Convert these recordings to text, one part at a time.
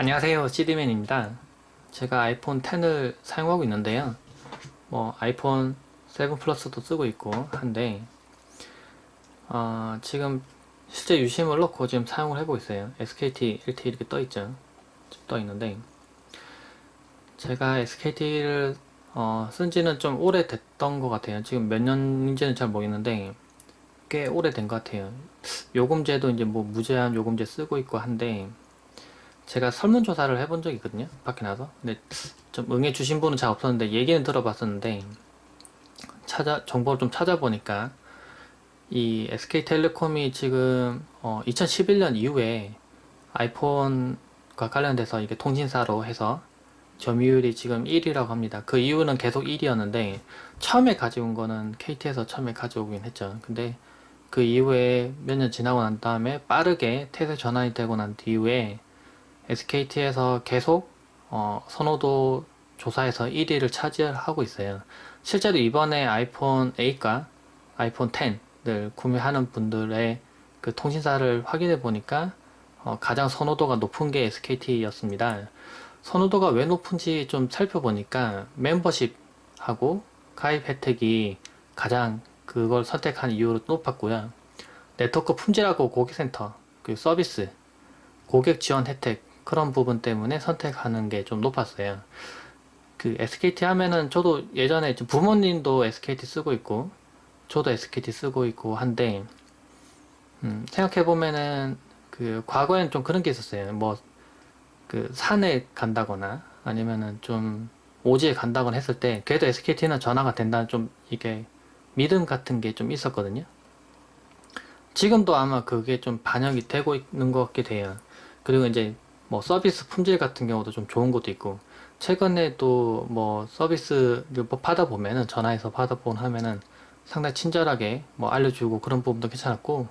안녕하세요 CD맨입니다. 제가 아이폰 10을 사용하고 있는데요. 뭐 아이폰 7 플러스도 쓰고 있고 한데 어, 지금 실제 유심을 넣고 지금 사용을 해보고 있어요. SKT LTE 이렇게 떠 있죠. 지금 떠있는데 제가 SKT를 어, 쓴지는 좀 오래됐던 것 같아요. 지금 몇 년인지는 잘 모르겠는데 꽤 오래된 것 같아요. 요금제도 이제 뭐 무제한 요금제 쓰고 있고 한데 제가 설문조사를 해본 적이 있거든요. 밖에 나서. 근데 좀 응해 주신 분은 잘 없었는데 얘기는 들어봤었는데 찾아 정보를 좀 찾아보니까 이 SK텔레콤이 지금 어 2011년 이후에 아이폰과 관련돼서 이게 통신사로 해서 점유율이 지금 1위라고 합니다. 그 이유는 계속 1위였는데 처음에 가져온 거는 KT에서 처음에 가져오긴 했죠. 근데 그 이후에 몇 년 지나고 난 다음에 빠르게 태세 전환이 되고 난 뒤에 SKT에서 계속 어, 선호도 조사에서 1위를 차지하고 있어요. 실제로 이번에 아이폰 8과 아이폰 10을 구매하는 분들의 그 통신사를 확인해 보니까 어, 가장 선호도가 높은 게 SKT였습니다. 선호도가 왜 높은지 좀 살펴보니까 멤버십하고 가입 혜택이 가장 그걸 선택한 이유로 높았고요. 네트워크 품질하고 고객센터, 그 서비스, 고객 지원 혜택 그런 부분 때문에 선택하는 게 좀 높았어요. 그 SKT 하면은 저도 예전에 좀 부모님도 SKT 쓰고 있고 저도 SKT 쓰고 있고 한데 음, 생각해 보면은 그 과거엔 좀 그런 게 있었어요. 뭐 그 산에 간다거나 아니면은 좀 오지에 간다거나 했을 때 그래도 SKT는 전화가 된다는 좀 이게 믿음 같은 게 좀 있었거든요. 지금도 아마 그게 좀 반영이 되고 있는 것 같게 돼요. 그리고 이제 뭐 서비스 품질 같은 경우도 좀 좋은 것도 있고 최근에 또 뭐 서비스를 뭐 받아 보면은 전화해서 받아 본 하면은 상당히 친절하게 뭐 알려주고 그런 부분도 괜찮았고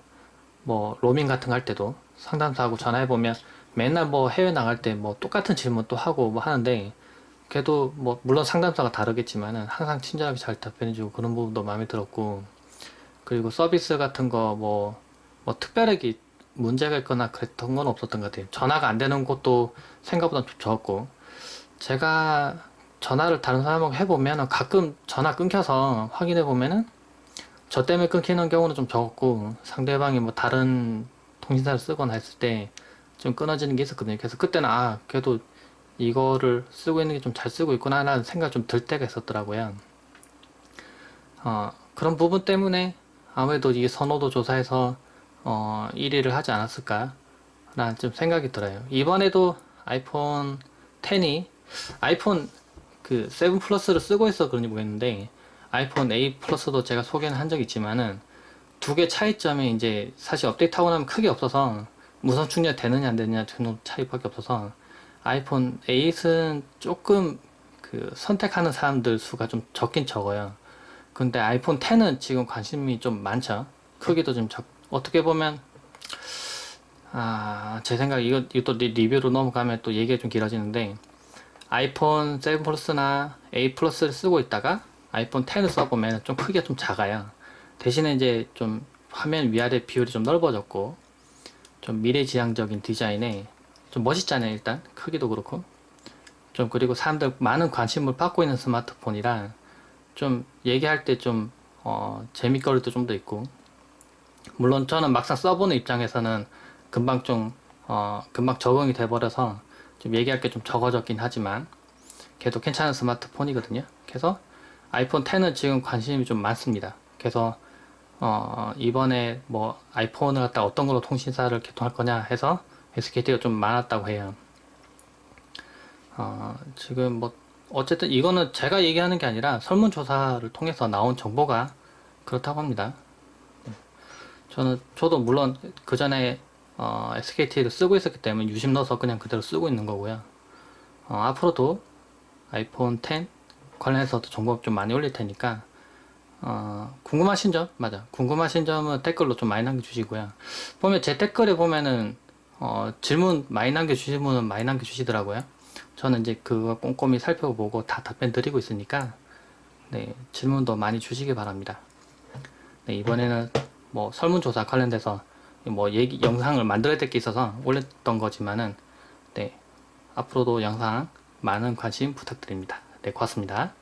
뭐 로밍 같은 거 할 때도 상담사하고 전화해 보면 맨날 뭐 해외 나갈 때 뭐 똑같은 질문 또 하고 뭐 하는데 그래도 뭐 물론 상담사가 다르겠지만은 항상 친절하게 잘 답변해주고 그런 부분도 마음에 들었고 그리고 서비스 같은 거 뭐 뭐 특별하게 문제가 있거나 그랬던 건 없었던 것 같아요. 전화가 안 되는 곳도 생각보다 좀 적었고, 제가 전화를 다른 사람하고 해보면 가끔 전화 끊겨서 확인해 보면은 저 때문에 끊기는 경우는 좀 적었고, 상대방이 뭐 다른 통신사를 쓰거나 했을 때 좀 끊어지는 게 있었거든요. 그래서 그때는 아, 그래도 이거를 쓰고 있는 게 좀 잘 쓰고 있구나 라는 생각 좀 들 때가 있었더라고요. 어, 그런 부분 때문에 아무래도 이 선호도 조사에서 어, 1위를 하지 않았을까 라는 좀 생각이 들어요. 이번에도 아이폰 10이 아이폰 그 7 플러스를 쓰고 있어 그런지 모르겠는데 아이폰 8 플러스도 제가 소개는 한 적이 있지만은 두 개 차이점이 이제 사실 업데이트하고 나면 크게 없어서 무선 충전 되느냐 안 되느냐 정도 차이밖에 없어서 아이폰 8은 조금 그 선택하는 사람들 수가 좀 적긴 적어요. 근데 아이폰 10은 지금 관심이 좀 많죠. 크기도 좀 적, 어떻게 보면 아, 제 생각 이거 이것도 리- 리뷰로 넘어가면 또 얘기가 좀 길어지는데 아이폰 7 플러스나 8 플러스를 쓰고 있다가 아이폰 10을 써보면 좀 크기가 좀 작아요. 대신에 이제 좀 화면 위아래 비율이 좀 넓어졌고 좀 미래지향적인 디자인에 좀 멋있잖아요 일단. 크기도 그렇고. 좀 그리고 사람들 많은 관심을 받고 있는 스마트폰이라 좀 얘기할 때 좀 어, 재미거리도 좀 더 있고 물론 저는 막상 써보는 입장에서는 금방 좀, 어, 금방 적응이 돼버려서 좀 얘기할 게 좀 적어졌긴 하지만 걔도 괜찮은 스마트폰이거든요. 그래서 아이폰 10은 지금 관심이 좀 많습니다. 그래서 어, 이번에 뭐 아이폰을 갖다 어떤 걸로 통신사를 개통할 거냐 해서 SKT가 좀 많았다고 해요. 어, 지금 뭐 어쨌든 이거는 제가 얘기하는 게 아니라 설문조사를 통해서 나온 정보가 그렇다고 합니다. 저는 저도 물론 그 전에 어, SKT를 쓰고 있었기 때문에 유심 넣어서 그냥 그대로 쓰고 있는 거고요. 어, 앞으로도 아이폰 10 관련해서도 정보 좀 많이 올릴 테니까 어, 궁금하신 점 맞아 궁금하신 점은 댓글로 좀 많이 남겨주시고요. 보면 제 댓글에 보면은 어, 질문 많이 남겨주시는 분은 많이 남겨주시더라고요. 저는 이제 그거 꼼꼼히 살펴보고 다 답변 드리고 있으니까 네, 질문도 많이 주시기 바랍니다. 네, 이번에는 뭐 설문조사 관련돼서 뭐 얘기 영상을 만들어야 될 게 있어서 올렸던 거지만은 네 앞으로도 영상 많은 관심 부탁드립니다. 네, 고맙습니다.